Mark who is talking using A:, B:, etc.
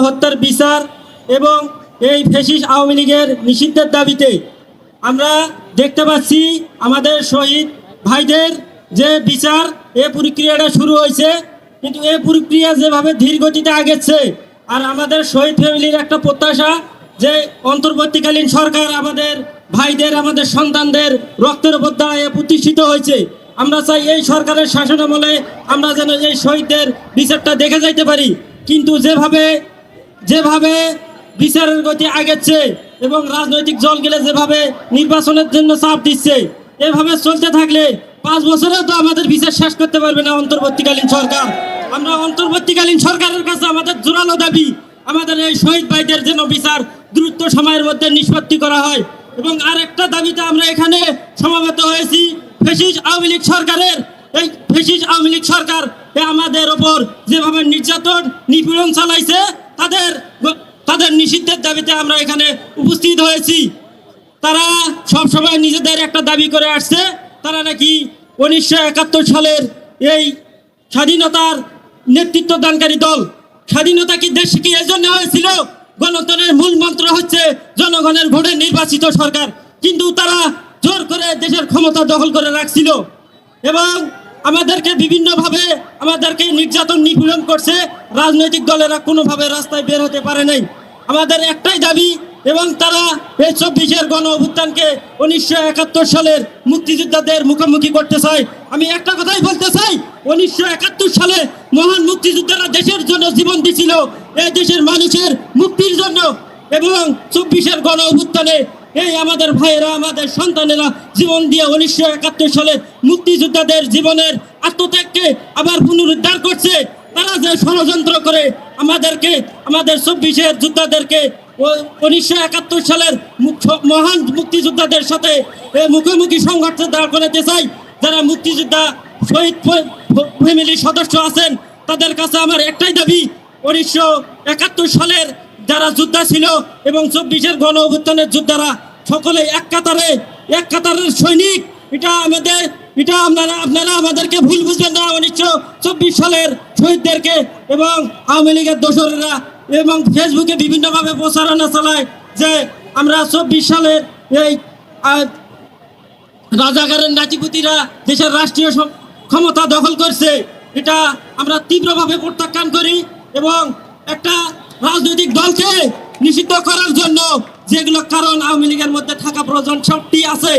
A: গণহত্যার বিচার এবং এই ফেসিস আওয়ামী লীগের নিষিদ্ধের দাবিতে আমরা দেখতে পাচ্ছি আমাদের শহীদ ভাইদের যে বিচার, এ প্রক্রিয়াটা শুরু হয়েছে। কিন্তু এই প্রক্রিয়া যেভাবে ধীর গতিতে আগেছে আর আমাদের শহীদ ফ্যামিলির একটা প্রত্যাশা যে অন্তর্বর্তীকালীন সরকার আমাদের ভাইদের, আমাদের সন্তানদের রক্তের উপর দাঁড়ায় প্রতিষ্ঠিত হয়েছে। আমরা চাই এই সরকারের শাসন আমলে আমরা যেন এই শহীদদের বিচারটা দেখে যাইতে পারি। কিন্তু যেভাবে যেভাবে বিচারের গতি আগেছে এবং রাজনৈতিক দলগুলো যেভাবে নির্বাচনের জন্য চাপ দিচ্ছে, এভাবে চলতে থাকলে পাঁচ বছরেও তো আমাদের বিচার শেষ করতে পারবে না অন্তর্বর্তীকালীন সরকার। আমরা অন্তর্বর্তীকালীন সরকারের কাছে আমাদের জোরালো দাবি, আমাদের এই শহীদ ভাইদের যেন বিচার দ্রুত সময়ের মধ্যে নিষ্পত্তি করা হয়। এবং আরেকটা দাবিতে আমরা এখানে সমাবেত হয়েছি, ফেসিস আওয়ামী লীগ সরকারের। এই ফেসিস আওয়ামী লীগ সরকার আমাদের ওপর যেভাবে নির্যাতন, নিপীড়ন চালাইছে তাদের তাদের নিষিদ্ধের দাবিতে আমরা এখানে উপস্থিত হয়েছি। তারা সব সময় নিজেদের একটা দাবি করে আসছে। তারা নাকি উনিশশো একাত্তর সালের এই স্বাধীনতার নেতৃত্ব দানকারী দল। স্বাধীনতা কি দেশ কি এজন্য হয়েছিল? গণতন্ত্রের মূল মন্ত্র হচ্ছে জনগণের ভোটে নির্বাচিত সরকার। কিন্তু তারা জোর করে দেশের ক্ষমতা দখল করে রাখছিল। এবং আমাদেরকে বিভিন্নভাবে আমাদেরকে নির্যাতন নিপীড়ন করছে। রাজনৈতিক দলেরা কোনোভাবে রাস্তায় বের হতে পারে নাই। আমাদের একটাই দাবি, এবং তারা এই চব্বিশের গণ অভ্যুত্থানকে উনিশশো একাত্তর সালের মুক্তিযোদ্ধাদের মুখোমুখি করতে চাই আমি একটা কথাই বলতে চাই, উনিশশো একাত্তর সালে মহান মুক্তিযোদ্ধারা দেশের জন্য জীবন দিছিল। এই দেশের মানুষের মুক্তির জন্য, এবং চব্বিশের গণ অভ্যুত্থানে এই আমাদের ভাইয়েরা, আমাদের সন্তানেরা জীবন দিয়ে উনিশশো একাত্তর সালে মুক্তিযোদ্ধাদের জীবনের আত্মত্যাগকে আবার পুনরুদ্ধার করছে। তারা যে ষড়যন্ত্র করে আমাদেরকে, আমাদের চব্বিশের যোদ্ধাদেরকে উনিশশো একাত্তর সালের মহান মুক্তিযোদ্ধাদের সাথে মুখোমুখি সংঘর্ষে দাঁড় করাতে চাই। যারা মুক্তিযোদ্ধা, শহীদ ফ্যামিলির সদস্য আছেন, তাদের কাছে আমার একটাই দাবি, উনিশশো একাত্তর সালের যারা যোদ্ধা ছিল এবং চব্বিশের গণ অভ্যুত্থানের যোদ্ধারা সকলে এক কাতারে, এক কাতারের সৈনিক। এটা আমাদের, এটা আপনারা আপনারা আমাদেরকে ভুল বুঝবেন না। চব্বিশ সালের শহীদদেরকে এবং আওয়ামী লীগের দোসরেরা এবং ফেসবুকে বিভিন্নভাবে প্রচারণা চালায় যে আমরা চব্বিশ সালের এই আহ, রাজাকারের নাচিপুতিরা দেশের রাষ্ট্রীয় ক্ষমতা দখল করছে এটা আমরা তীব্রভাবে প্রত্যাখ্যান করি এবং একটা রাজনৈতিক দলকে নিষিদ্ধ করার জন্য যেগুলো কারণ আওয়ামী লীগের মধ্যে থাকা প্রয়োজন সবটি আছে।